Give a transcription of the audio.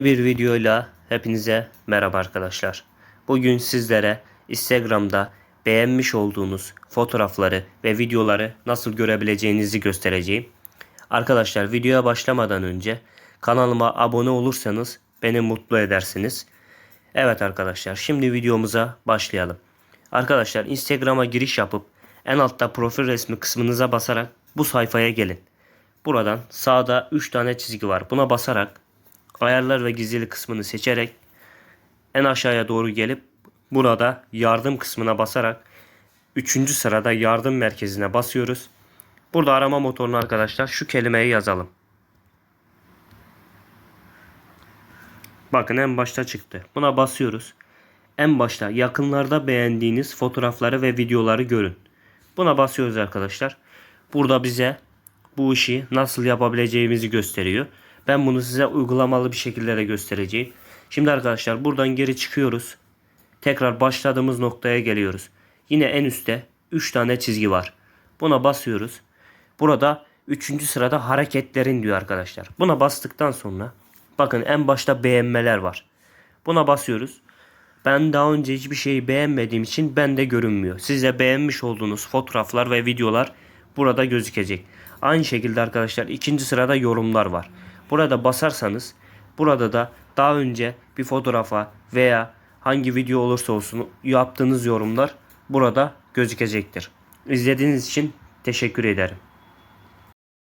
Bir videoyla hepinize merhaba arkadaşlar. Bugün sizlere Instagram'da beğenmiş olduğunuz fotoğrafları ve videoları nasıl görebileceğinizi göstereceğim. Arkadaşlar videoya başlamadan önce kanalıma abone olursanız beni mutlu edersiniz. Evet arkadaşlar şimdi videomuza başlayalım. Arkadaşlar Instagram'a giriş yapıp en altta profil resmi kısmınıza basarak bu sayfaya gelin. Buradan sağda 3 tane çizgi var. Buna basarak ayarlar ve gizli kısmını seçerek en aşağıya doğru gelip burada yardım kısmına basarak 3. sırada yardım merkezine basıyoruz. Burada arama motoruna arkadaşlar şu kelimeyi yazalım. Bakın en başta çıktı. Buna basıyoruz. En başta yakınlarda beğendiğiniz fotoğrafları ve videoları görün. Buna basıyoruz arkadaşlar. Burada bize bu işi nasıl yapabileceğimizi gösteriyor. Ben bunu size uygulamalı bir şekilde de göstereceğim. Şimdi arkadaşlar buradan geri çıkıyoruz. Tekrar başladığımız noktaya geliyoruz. Yine en üstte 3 tane çizgi var. Buna basıyoruz. Burada 3. sırada hareketlerin diyor arkadaşlar. Buna bastıktan sonra bakın en başta beğenmeler var. Buna basıyoruz. Ben daha önce hiçbir şeyi beğenmediğim için bende görünmüyor. Size beğenmiş olduğunuz fotoğraflar ve videolar burada gözükecek. Aynı şekilde arkadaşlar ikinci sırada yorumlar var. Burada basarsanız burada da daha önce bir fotoğrafa veya hangi video olursa olsun yaptığınız yorumlar burada gözükecektir. İzlediğiniz için teşekkür ederim.